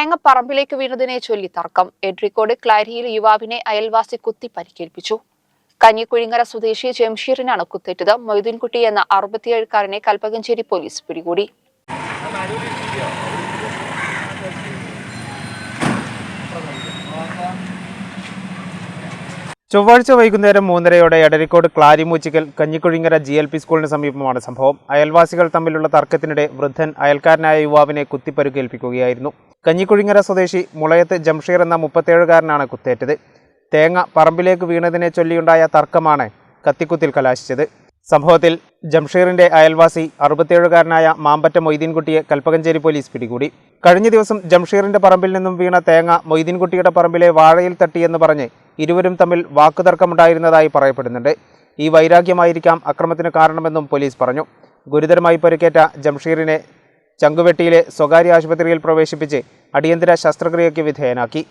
തേങ്ങ പറമ്പിലേക്ക് വീണതിനെ ചൊല്ലി തർക്കം. എഡ്രിക്കോട് ക്ലാരിയിൽ യുവാവിനെ അയൽവാസി കുത്തി പരിക്കേൽപ്പിച്ചു. കഞ്ഞിക്കുഴിങ്ങര സ്വദേശി ജംഷീറിനാണ് കുത്തേറ്റത്. മൊയ്തീൻകുട്ടി എന്ന അറുപത്തിയേഴുകാരനെ കൽപ്പകഞ്ചേരി പോലീസ് പിടികൂടി. ചൊവ്വാഴ്ച വൈകുന്നേരം മൂന്നരയോടെ Edarikode Klarimoochikkal Kanjikuzhingara G L P സ്കൂളിന് സമീപമാണ് സംഭവം. അയൽവാസികൾ തമ്മിലുള്ള തർക്കത്തിനിടെ വൃദ്ധൻ അയൽക്കാരനായ യുവാവിനെ കുത്തിപ്പരുക്കേൽപ്പിക്കുകയായിരുന്നു. കഞ്ഞിക്കുഴിങ്ങര സ്വദേശി മുളയത്ത് ജംഷീർ എന്ന മുപ്പത്തേഴുകാരനാണ് കുത്തേറ്റത്. തേങ്ങ പറമ്പിലേക്ക് വീണതിനെ ചൊല്ലിയുണ്ടായ തർക്കമാണ് കത്തിക്കുത്തിൽ കലാശിച്ചത്. സംഭവത്തിൽ ജംഷീറിന്റെ അയൽവാസി അറുപത്തിയേഴുകാരനായ മാമ്പറ്റ മൊയ്തീൻകുട്ടിയെ കൽപ്പകഞ്ചേരി പോലീസ് പിടികൂടി. കഴിഞ്ഞ ദിവസം ജംഷീറിന്റെ പറമ്പിൽ നിന്നും വീണ തേങ്ങ മൊയ്തീൻകുട്ടിയുടെ പറമ്പിലെ വാഴയിൽ തട്ടിയെന്ന് പറഞ്ഞ് ഇരുവരും തമ്മിൽ വാക്കുതർക്കമുണ്ടായിരുന്നതായി പറയപ്പെടുന്നുണ്ട്. ഈ വൈരാഗ്യമായിരിക്കാം അക്രമത്തിന് കാരണമെന്നും പോലീസ് പറഞ്ഞു. ഗുരുതരമായി പരിക്കേറ്റ ജംഷീറിനെ ചങ്കുവെട്ടിയിലെ സ്വകാര്യ ആശുപത്രിയിൽ പ്രവേശിപ്പിച്ച് അടിയന്തര ശസ്ത്രക്രിയയ്ക്ക് വിധേയനാക്കി.